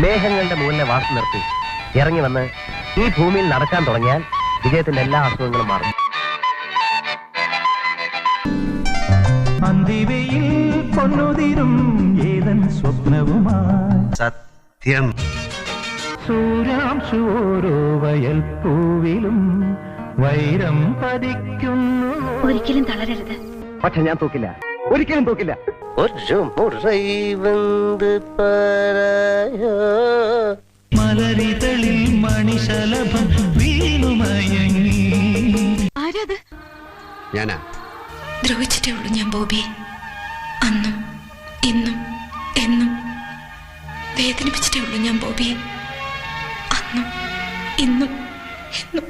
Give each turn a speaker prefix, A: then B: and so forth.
A: മേഘങ്ങളുടെ മുകളിലെ വാസം നിർത്തി. ഇറങ്ങി വന്ന് ഈ ഭൂമിയിൽ നടക്കാൻ തുടങ്ങിയാൽ വിജയത്തിന്റെ എല്ലാ അസുഖങ്ങളും മാറും.
B: അന്തിവയിൽ പൊന്നുതിരും ഏതൻ സ്വപ്നവുമായി.
C: സത്യം.
B: സൂര്യാംശു ഓരോ വയൽ പൂവിലും വൈരം പതിക്കുന്നു.
D: ഒരിക്കലും തളരരുത്.
A: പക്ഷെ ഞാൻ തൂക്കില്ല. ഒരിക്കലും തൂക്കില്ല. ഒരു മുറൈ വന്ന് പറയാ
B: കൈതളിൽ മണിശലഭം വീണുമയങ്ങി
D: ആരത്?
C: ഞാനാ.
D: ദ്രോഹിച്ചിട്ടേ ഉള്ളൂ ഞാൻ ബോബി. അന്നും ഇന്നും എന്നും വേദനിപ്പിച്ചിട്ടേ ഉള്ളൂ ഞാൻ ബോബി. അന്നും ഇന്നും എന്നും.